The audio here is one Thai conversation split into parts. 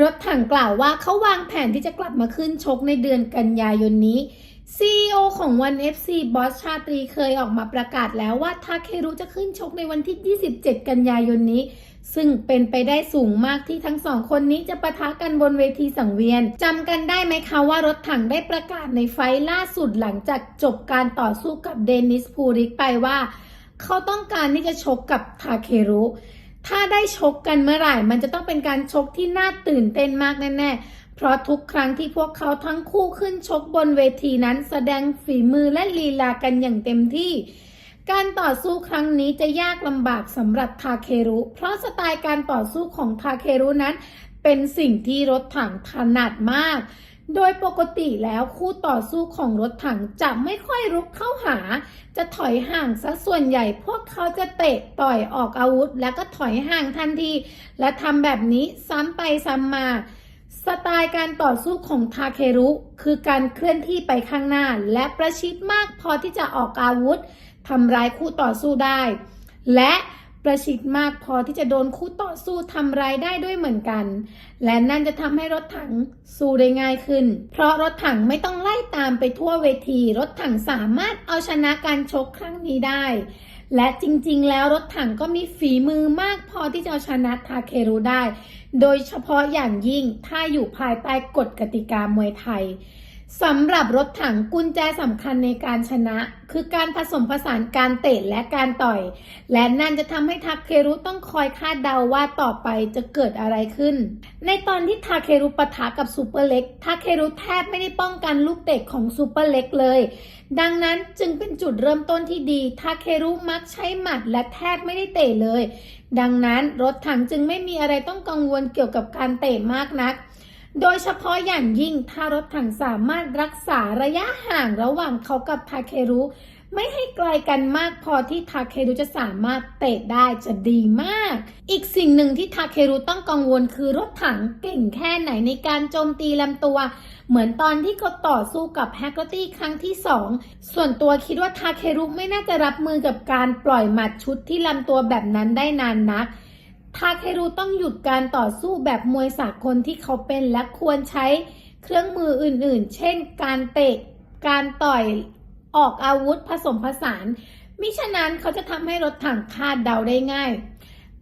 รถถังกล่าวว่าเขาวางแผนที่จะกลับมาขึ้นชกในเดือนกันยายนนี้ CEO ของ One FC บอสชาตรีเคยออกมาประกาศแล้วว่าทาเครุจะขึ้นชกในวันที่ 27 กันยายนนี้ ซึ่งเป็นไปได้สูงมากที่ทั้งสองคนนี้จะปะทะกันบนเวทีสังเวียนจำกันได้ไหมคะว่ารถถังได้ประกาศในไฟล์ล่าสุดหลังจากจบการต่อสู้กับเดนิสพูริกไปว่า เขาต้องการที่จะชกกับทาเครุ ถ้าได้ชกกันเมื่อไหร่ มันจะต้องเป็นการชกที่น่าตื่นเต้นมากแน่ๆ เพราะทุกครั้งที่พวกเขาทั้งคู่ขึ้นชกบนเวทีนั้น แสดงฝีมือและลีลากันอย่างเต็มที่ การต่อสู้ครั้งนี้จะยากลำบากสำหรับทาเครุ เพราะสไตล์การต่อสู้ของทาเครุนั้น เป็นสิ่งที่รถถังถนัดมาก โดยปกติแล้วคู่ต่อสู้ของรถถังจะไม่ค่อยรุกเข้าหา จะถอยห่างซะส่วนใหญ่ พวกเขาจะเตะต่อยออกอาวุธ แล้วก็ถอยห่างทันที และทำแบบนี้ซ้ำไปซ้ำมาสไตล์การต่อสู้ของทาเครุคือการเคลื่อนที่ไปข้างหน้า และประชิดมากพอที่จะออกอาวุธทำร้ายคู่ต่อสู้ได้ และ ประชิดมากพอที่จะโดนคู่ต่อสู้ทำร้ายได้ด้วยเหมือนกัน และนั่นจะทำให้รถถังสู้ได้ง่ายขึ้น เพราะรถถังไม่ต้องไล่ตามไปทั่วเวที รถถังสามารถเอาชนะการชกครั้งนี้ได้ และจริงๆ แล้วรถถังก็มีฝีมือมากพอที่จะเอาชนะทาเครุได้ โดยเฉพาะอย่างยิ่งถ้าอยู่ภายใต้กฎกติกามวยไทย สำหรับรถถังกุญแจสำคัญในการชนะ คือการผสมผสานการเตะและการต่อย และนั่นจะทำให้ทาเครุต้องคอยคาดเดาว่าต่อไปจะเกิดอะไรขึ้น ในตอนที่ทาเครุปะทะกับซูเปอร์เล็กทาเครุแทบไม่ได้ป้องกันลูกเตะของซูเปอร์เล็กเลย ดังนั้นจึงเป็นจุดเริ่มต้นที่ดีทาเครุมักใช้หมัดและแทบไม่ได้เตะเลย ดังนั้นรถถังจึงไม่มีอะไรต้องกังวลเกี่ยวกับการเตะมากนัก โดยเฉพาะอย่างยิ่งถ้ารถถังสามารถรักษาระยะห่างระหว่างเขากับทาเครุ ไม่ให้ไกลกันมากพอที่ทาเครุจะสามารถเตะได้จะดีมาก อีกสิ่งหนึ่งที่ทาเครุต้องกังวลคือรถถังเก่งแค่ไหนในการโจมตีลำตัว เหมือนตอนที่เขาต่อสู้กับแฮกเกอร์ตี้ครั้งที่2ส่วนตัวคิดว่าทาเครุไม่น่าจะรับมือกับการปล่อยหมัดชุดที่ลำตัวแบบนั้นได้นานนัก ทาเครุต้องหยุดการต่อสู้แบบมวยสากลที่เขาเป็นและควรใช้เครื่องมืออื่นๆ เช่น การเตะ การต่อยออกอาวุธผสมผสาน มิฉะนั้นเขาจะทำให้รถถังคาดเดาได้ง่าย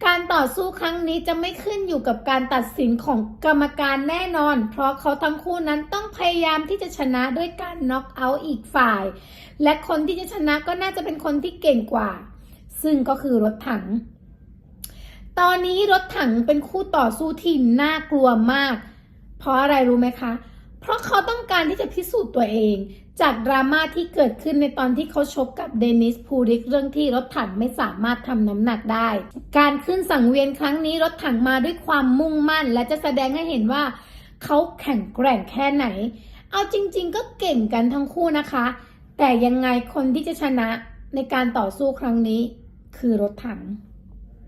การต่อสู้ครั้งนี้จะไม่ขึ้นอยู่กับการตัดสินของกรรมการแน่นอน เพราะเขาทั้งคู่นั้นต้องพยายามที่จะชนะด้วยการน็อกเอาท์อีกฝ่าย และคนที่จะชนะก็น่าจะเป็นคนที่เก่งกว่า ซึ่งก็คือรถถัง ตอนนี้รถถังเป็นคู่ต่อสู้ที่น่ากลัวมาก เพราะอะไรรู้ไหมคะ เพราะเขาต้องการที่จะพิสูจน์ตัวเอง จากดราม่าที่เกิดขึ้นในตอนที่เขาชกกับเดนิสพูริกเรื่องที่รถถังไม่สามารถทำน้ำหนักได้ การขึ้นสังเวียนครั้งนี้รถถังมาด้วยความมุ่งมั่น และจะแสดงให้เห็นว่า เขาแข็งแกร่งแค่ไหน เอาจริง ๆ ก็เก่งกันทั้งคู่นะคะ แต่ยังไงคนที่จะชนะในการต่อสู้ครั้งนี้ คือรถถัง